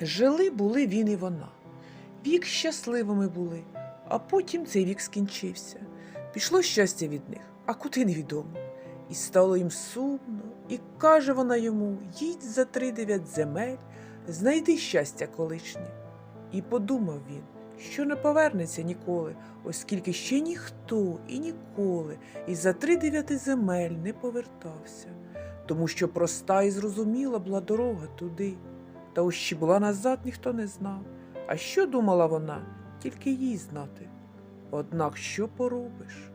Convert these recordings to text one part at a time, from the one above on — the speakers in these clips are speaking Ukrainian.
Жили були він і вона. Вік щасливими були, а потім цей вік скінчився. Пішло щастя від них, а куди невідомо. І стало їм сумно, і каже вона йому: їдь за три дев'ять земель, знайди щастя колишнє. І подумав він, що не повернеться ніколи, оскільки ще ніхто і ніколи із за три дев'яти земель не повертався, тому що проста і зрозуміла була дорога туди. Та була назад, ніхто не знав. А що думала вона, тільки їй знати. Однак що поробиш?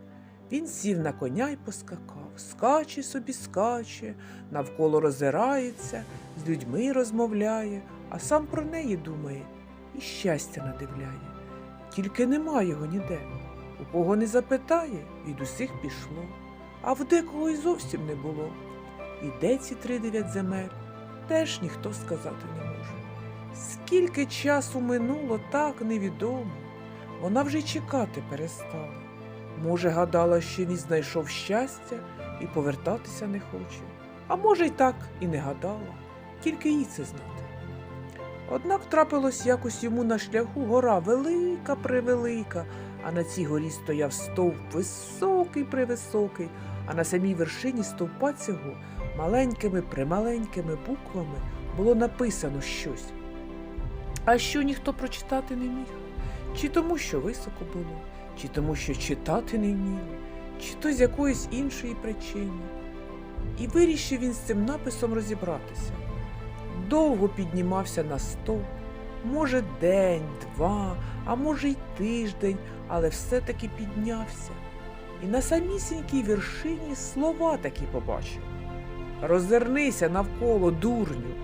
Він сів на коня й поскакав, скаче собі скаче, навколо роззирається, з людьми розмовляє, а сам про неї думає і щастя надивляє. Тільки нема його ніде. У кого не запитає, від усіх пішло, а в декого й зовсім не було. І де ці три дев'ять земель, теж ніхто сказати не може. Скільки часу минуло, так невідомо. Вона вже чекати перестала. Може, гадала, що він знайшов щастя і повертатися не хоче. А може, й так і не гадала, тільки їй це знати. Однак трапилось якось йому на шляху гора велика превелика, а на цій горі стояв стовп високий превисокий, а на самій вершині стовпа цього маленькими прималенькими буквами було написано щось. А що ніхто прочитати не міг? Чи тому, що високо було, чи тому, що читати не вміли, чи то з якоїсь іншої причини. І вирішив він з цим написом розібратися. Довго піднімався на стовп, може, день, два, а може, й тиждень, але все-таки піднявся. І на самісінькій вершині слова такі побачив. Розвернися навколо, дурню.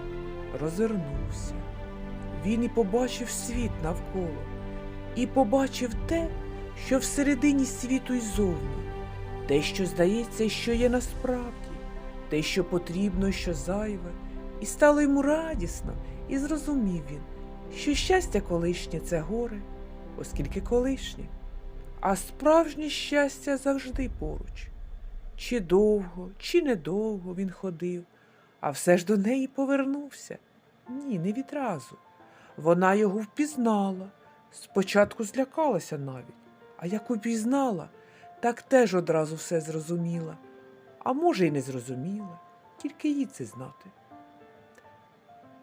Розвернувся. Він і побачив світ навколо, і побачив те, що всередині світу й зовні, те, що здається, що є насправді, те, що потрібно, що зайве, і стало йому радісно, і зрозумів він, що щастя колишнє це горе, оскільки колишнє, а справжнє щастя завжди поруч. Чи довго, чи недовго він ходив, а все ж до неї повернувся. Ні, не відразу. Вона його впізнала. Спочатку злякалася навіть, а як упізнала, так теж одразу все зрозуміла. А може, й не зрозуміла, тільки їй це знати.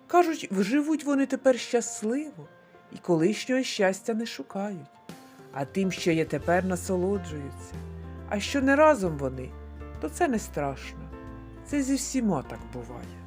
Кажуть, живуть вони тепер щасливо і колишнього щастя не шукають, а тим, що є тепер, насолоджуються. А що не разом вони, то це не страшно. Це зі всіма так буває.